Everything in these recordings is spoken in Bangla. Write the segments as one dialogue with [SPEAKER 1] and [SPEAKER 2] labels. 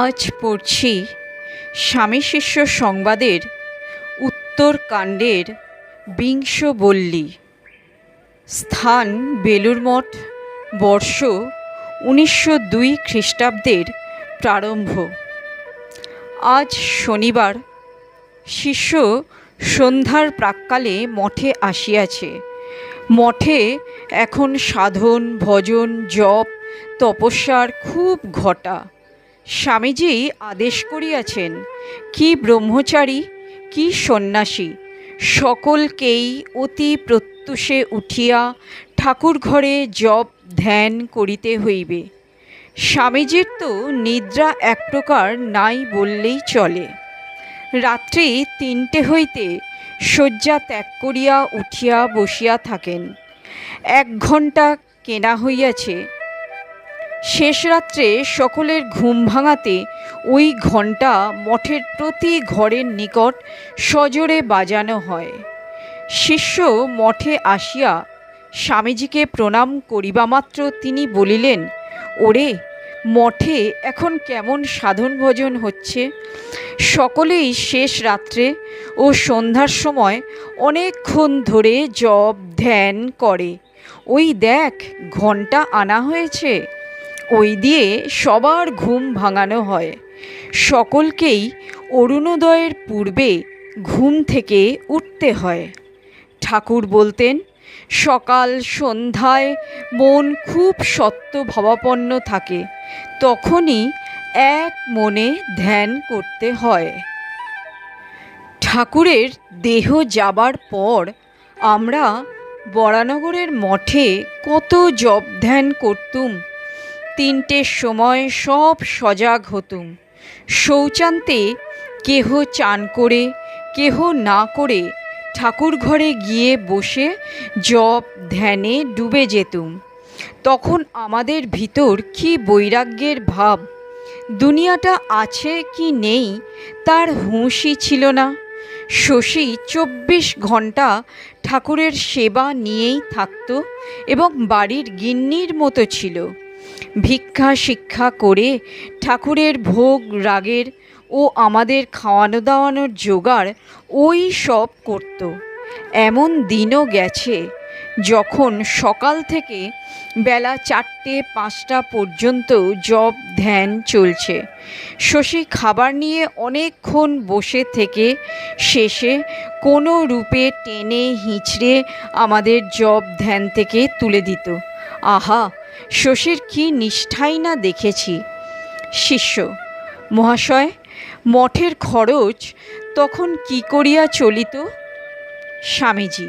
[SPEAKER 1] আজ পড়ছি স্বামী শিষ্য সংবাদের উত্তরকাণ্ডের বিংশ বল্লী স্থান বেলুর মঠ, বর্ষ উনিশশো দুই খ্রিস্টাব্দের প্রারম্ভ। আজ শনিবার, শিষ্য সন্ধ্যার প্রাক্কালে মঠে আসিয়াছে। মঠে এখন সাধন, ভজন, জপ, তপস্যার খুব ঘটা। স্বামীজি আদেশ করিয়াছেন, কি ব্রহ্মচারী, কি সন্ন্যাসী, সকলকেই অতি প্রত্যুষে উঠিয়া ঠাকুর ঘরে জপ ধ্যান করিতে হইবে। স্বামীজির তো নিদ্রা এক প্রকার নাই বললেই চলে। রাত্রি তিনটে হইতে শয্যা ত্যাগ করিয়া উঠিয়া বসিয়া থাকেন। এক ঘণ্টা কেনা হইয়াছে শেষ রাত্রে সকলের ঘুম ভাঙাতে ওই ঘণ্টা মঠের প্রতি ঘরের নিকট সজোরে বাজানো হয়। শিষ্য মঠে আসিয়া স্বামীজিকে প্রণাম করিবামাত্র তিনি বলিলেন, ওরে, মঠে এখন কেমন সাধন ভজন হচ্ছে? সকলেই শেষ রাত্রে ও সন্ধ্যার সময় অনেকক্ষণ ধরে জপ, ধ্যান করে। ওই দেখ ঘণ্টা আনা হয়েছে। ওই দিয়ে সবার ঘুম ভাঙানো হয়। সকলকেই অরুণোদয়ের পূর্বে ঘুম থেকে উঠতে হয়। ঠাকুর বলতেন, সকাল সন্ধ্যায় মন খুব সত্য ভাবাপন্ন থাকে। তখনই এক মনে ধ্যান করতে হয়। ঠাকুরের দেহ যাবার পর আমরা বরানগরের মঠে কত জপ ধ্যান করতুম তিনটের সময় সব সজাগ হতুম। শৌচান্তে কেহ চান করে, কেহ না করে ঠাকুর ঘরে গিয়ে বসে জপ ধ্যানে ডুবে যেতুম। তখন আমাদের ভিতর কি বৈরাগ্যের ভাব? দুনিয়াটা আছে কি নেই তার হুঁশই ছিল না। শশী চব্বিশ ঘণ্টা ঠাকুরের সেবা নিয়েই থাকত এবং বাড়ির গিন্নির মতো ছিল। ভিক্ষা শিক্ষা করে ঠাকুরের ভোগ, রাগের ও আমাদের খাওয়ানো দাওয়ানোর জোগাড় ওই সব করত। এমন দিনও গেছে যখন সকাল থেকে বেলা চারটে, পাঁচটা পর্যন্ত জব ধ্যান চলছে। শশী খাবার নিয়ে অনেকক্ষণ বসে থেকে শেষে কোনো রূপে টেনে, হিঁচড়ে আমাদের জব ধ্যান থেকে তুলে দিত। আহা! শশীর কি নিষ্ঠাই না দেখেছি। শিষ্য, মহাশয়, মঠের খরচ তখন কি করিয়া চলিত? স্বামীজি,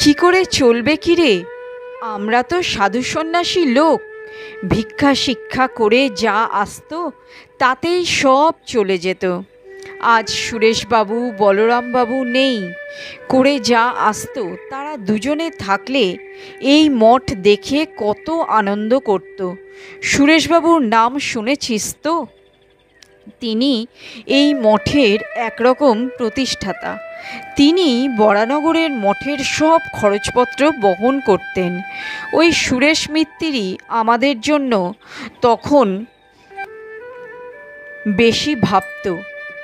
[SPEAKER 1] কি করে চলবে কি রে? আমরা তো সাধু সন্ন্যাসী লোক। ভিক্ষা শিক্ষা করে যা আসতো, তাতেই সব চলে যেত। আজ সুরেশবাবু, বলরামবাবু নেই। করে যা আসত, তারা দুজনে থাকলে এই মঠ দেখে কত আনন্দ করত। সুরেশবাবুর নাম শুনেছিস তো? তিনি এই মঠের একরকম প্রতিষ্ঠাতা। তিনি বরানগরের মঠের সব খরচপত্র বহন করতেন। ওই সুরেশ মিত্তিরই আমাদের জন্য তখন বেশি ভাবত।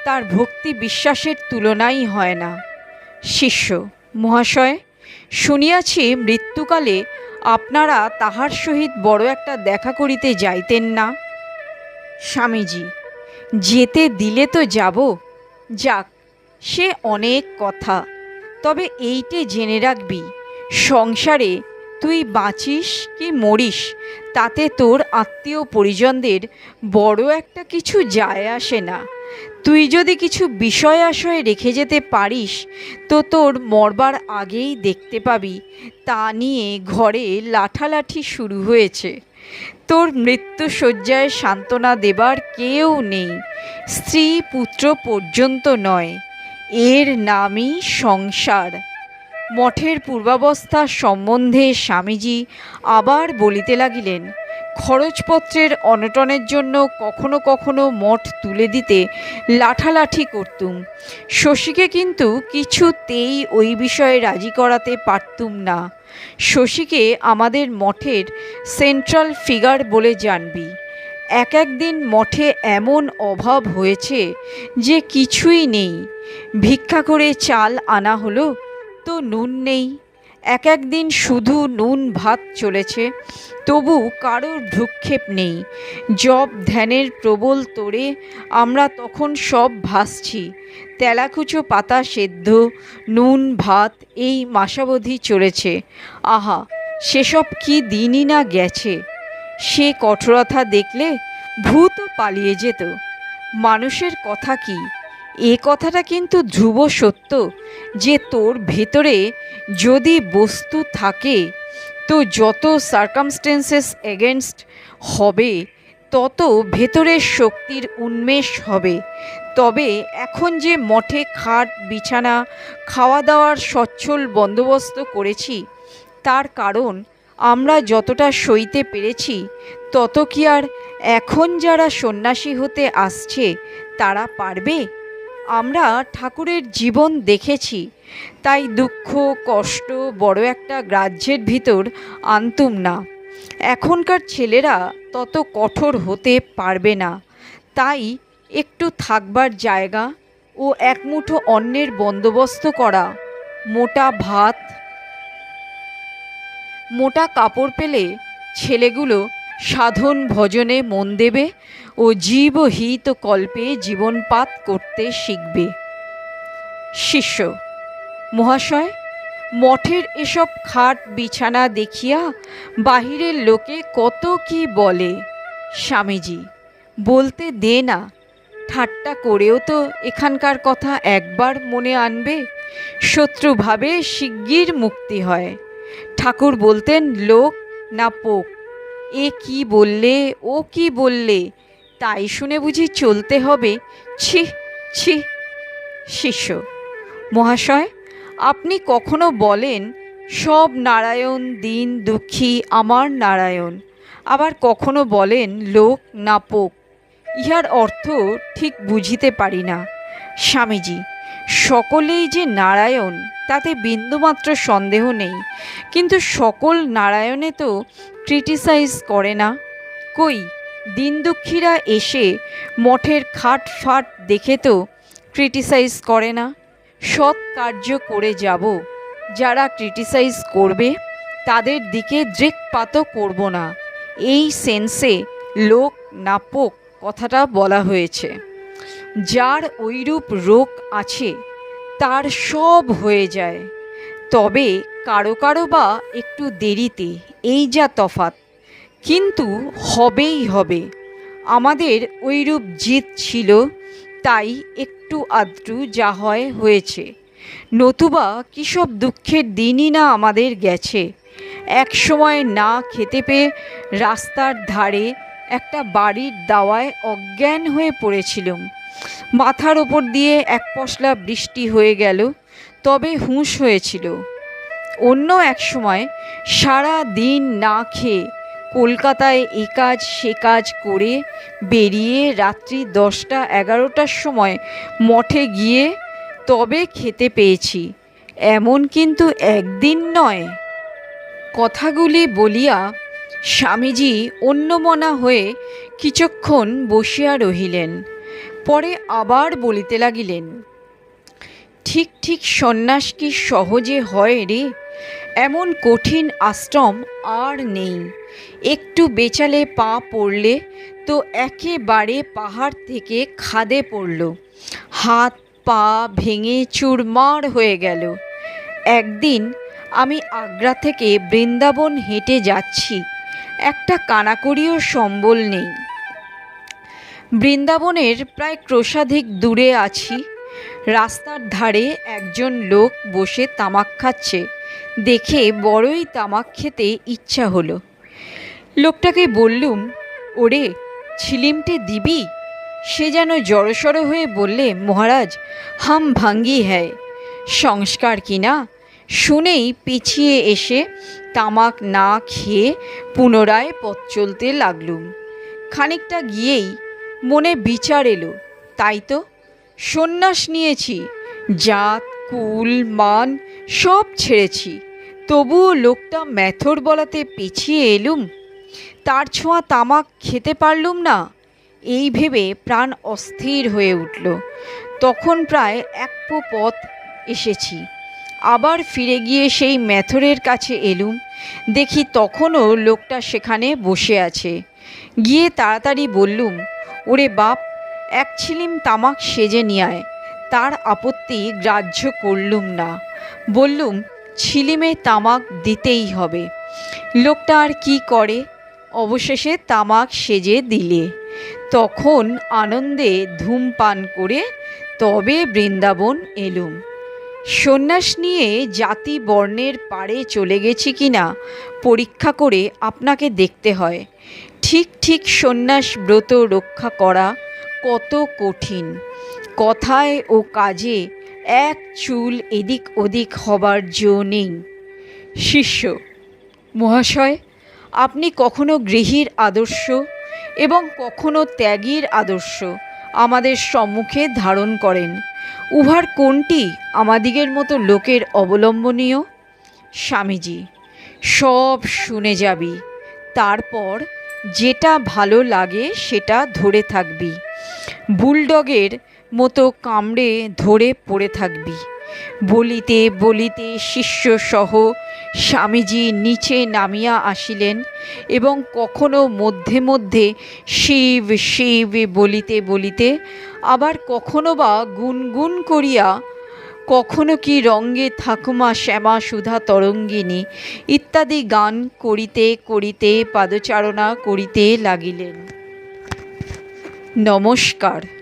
[SPEAKER 1] তার ভক্তি বিশ্বাসের তুলনাই হয় না। শিষ্য, মহাশয়, শুনিয়াছি মৃত্যুকালে আপনারা তাহার সহিত বড় একটা দেখা করিতে যাইতেন না। স্বামীজি, যেতে দিলে তো যাব। যাক, সে অনেক কথা, তবে এইটে জেনে রাখবি, সংসারে তুই বাঁচিস কি মরিস, তাতে তোর আত্মীয় পরিজনদের বড় একটা কিছু যায় আসে না। তুই যদি কিছু বিষয় আশয় রেখে যেতে পারিস, তো তোর মরবার আগেই দেখতে পাবি, তা নিয়ে ঘরে লাঠালাঠি শুরু হয়েছে। তোর মৃত্যুশয্যায় সান্ত্বনা দেবার কেউ নেই, স্ত্রী পুত্র পর্যন্ত নয়, এর নামই সংসার। মঠের পূর্বাবস্থা সম্বন্ধে স্বামীজি আবার বলিতে লাগিলেন খরচপত্রের অনটনের জন্য কখনো কখনো মঠ তুলে দিতে লাঠালাঠি করতুম। শশীকে কিন্তু কিছুতেই ওই বিষয়ে রাজি করাতে পারতুম না। শশীকে আমাদের মঠের সেন্ট্রাল ফিগার বলে জানবি। এক একদিন মঠে এমন অভাব হয়েছে যে কিছুই নেই। ভিক্ষা করে চাল আনা হলো, তো নুন নেই। এক একদিন শুধু নুন ভাত চলেছে, তবু কারোর ভ্রুক্ষেপ নেই। জব ধ্যানের প্রবল তোড়ে আমরা তখন সব ভাসছি। তেলাকুচো পাতা সেদ্ধ, নুন ভাত এই মাসাবধি চলেছে। আহা, সেসব কি দিনই না গেছে? সে কঠোরতা দেখলে ভূত পালিয়ে যেত। মানুষের কথা কি? এ কথাটা কিন্তু ধ্রুব সত্য যে তোর ভেতরে যদি বস্তু থাকে, তো যত সার্কামস্টেন্সেস এগেনস্ট হবে, তত ভেতরের শক্তির উন্মেষ হবে। তবে এখন যে মঠে খাট, বিছানা খাওয়া দাওয়ার সচ্ছল বন্দোবস্ত করেছি, তার কারণ আমরা যতটা সইতে পেরেছি, তত কি আর এখন যারা সন্ন্যাসী হতে আসছে, তারা পারবে? আমরা ঠাকুরের জীবন দেখেছি, তাই দুঃখ, কষ্ট বড় একটা গ্রাহ্যের ভিতর আনতুম না। এখনকার ছেলেরা তত কঠোর হতে পারবে না, তাই একটু থাকবার জায়গা ও এক মুঠো অন্নের বন্দোবস্ত করা, মোটা ভাত, মোটা কাপড় পেলে ছেলেগুলো সাধন ভজনে মন দেবে। ও জীবহিত কল্পে জীবনপাত করতে শিখবে। শিষ্য, মহাশয়, মঠের এসব খাট বিছানা দেখিয়া বাহিরের লোকে কত কি বলে? স্বামীজি, বলতে দে না। ঠাট্টা করেও তো এখানকার কথা একবার মনে আনবে। শত্রুভাবে শিগগির মুক্তি হয়। ঠাকুর বলতেন, লোক না পোক, এ কি বললে, ও কি বললে তাই শুনে বুঝি চলতে হবে। ছি ছি, শিষ্য। মহাশয়, আপনি কখনো বলেন, সব নারায়ণ, দিন, দুঃখী, আমার নারায়ণ। আবার কখনো বলেন, লোক না পোক। ইহার অর্থ ঠিক বুঝিতে পারি না। স্বামীজি, সকলেই যে নারায়ণ, তাতে বিন্দুমাত্র সন্দেহ নেই। কিন্তু সকল নারায়ণে তো ক্রিটিসাইজ করে না। কই দিন দুঃখীরা এসে মঠের খাট ফাট দেখে তো ক্রিটিসাইজ করে না। সৎ কার্য করে যাব, যারা ক্রিটিসাইজ করবে তাদের দিকে দৃকপাতও করব না। এই সেন্সে লোক নাপক কথাটা বলা হয়েছে। যার ঐরূপ রোগ আছে, তার সব হয়ে যায়। তবে কারও কারও বা একটু দেরিতে, এই যা তফাত কিন্তু হবেই হবে। আমাদের ওইরূপ জিত ছিল, তাই একটু আদ্রু যা হয় হয়েছে। নতুবা কী সব দুঃখের দিনই না আমাদের গেছে। এক সময় না খেতে পেয়ে রাস্তার ধারে একটা বাড়ির দাওয়ায় অজ্ঞান হয়ে পড়েছিলাম। মাথার ওপর দিয়ে এক পশলা বৃষ্টি হয়ে গেল, তবে হুঁশ হয়েছিল। অন্য এক সময় সারা দিন না খেয়ে কলকাতায় এ কাজ, সে কাজ করে বেরিয়ে রাত্রি দশটা, এগারোটার সময় মঠে গিয়ে তবে খেতে পেয়েছি। এমন কিন্তু একদিন নয়। কথাগুলি বলিয়া স্বামীজি অন্যমনা হয়ে কিছুক্ষণ বসিয়া রহিলেন। পরে আবার বলিতে লাগিলেন, ঠিক ঠিক সন্ন্যাস কি সহজে হয় রে? এমন কঠিন আশ্রম আর নেই। একটু বেচালে পা পড়লে তো একেবারে পাহাড় থেকে খাদে পড়ল। হাত, পা ভেঙে চুরমার হয়ে গেল। একদিন আমি আগ্রা থেকে বৃন্দাবন হেঁটে যাচ্ছি। একটা কানাকড়িও সম্বল নেই। বৃন্দাবনের প্রায় ক্রোশাধিক দূরে আছি। রাস্তার ধারে একজন লোক বসে তামাক খাচ্ছে। দেখে বড়ই তামাক খেতে ইচ্ছা হলো। লোকটাকে বললুম, ওরে, ছিলিমটে দিবি? সে যেন জড়সড় হয়ে বললে, মহারাজ, হাম ভাঙ্গি হ্যায়। সংস্কার কি না? শুনেই পিছিয়ে এসে তামাক না খেয়ে পুনরায় পথ চলতে লাগলুম। খানিকটা গিয়েই মনে বিচার এলো, তাই তো, সন্ন্যাস নিয়েছি, জাত, কুল, মান সব ছেড়েছি। তবুও লোকটা ম্যাথর বলাতে পিছিয়ে এলুম? তার ছোঁয়া তামাক খেতে পারলুম না। এই ভেবে প্রাণ অস্থির হয়ে উঠল। তখন প্রায় এক পথ এসেছি। আবার ফিরে গিয়ে সেই মেথরের কাছে এলুম। দেখি তখনও লোকটা সেখানে বসে আছে। গিয়ে তাড়াতাড়ি বললুম, ওরে বাপ, এক ছিলিম তামাক সেজে নিয়ে আয় তার আপত্তি গ্রাহ্য করলুম না। বললুম, ছিলিমে তামাক দিতেই হবে। লোকটা আর কি করে? অবশেষে তামাক সেজে দিলে। তখন আনন্দে ধূমপান করে তবে বৃন্দাবন এলুম। সন্ন্যাস নিয়ে জাতি বর্ণের পাড়ে চলে গেছি কি না, পরীক্ষা করে আপনাকে দেখতে হয়। ঠিক ঠিক সন্ন্যাস ব্রত রক্ষা করা কত কঠিন। কথায় ও কাজে এক চুল এদিক ওদিক হবার জো নেই। শিষ্য, মহাশয় আপনি কখনো গৃহীর আদর্শ এবং কখনো ত্যাগীর আদর্শ আমাদের সম্মুখে ধারণ করেন। উহার কোনটি আমাদিগের মতো লোকের অবলম্বনীয়? স্বামীজি, সব শুনে যাবি। তারপর যেটা ভালো লাগে সেটা ধরে থাকবি। বুলডগের মতো কামড়ে ধরে পড়ে থাকবি। বলিতে বলিতে শিষ্যসহ স্বামীজি নিচে নামিয়া আসিলেন এবং কখনো মধ্যে মধ্যে শিব শিব বলিতে বলিতে আবার কখনো বা গুনগুন করিয়া কখনো কি রঙ্গে থাকুমা শ্যামা সুধা তরঙ্গিনী ইত্যাদি গান করিতে করিতে পাদচারণা করিতে লাগিলেন। নমস্কার।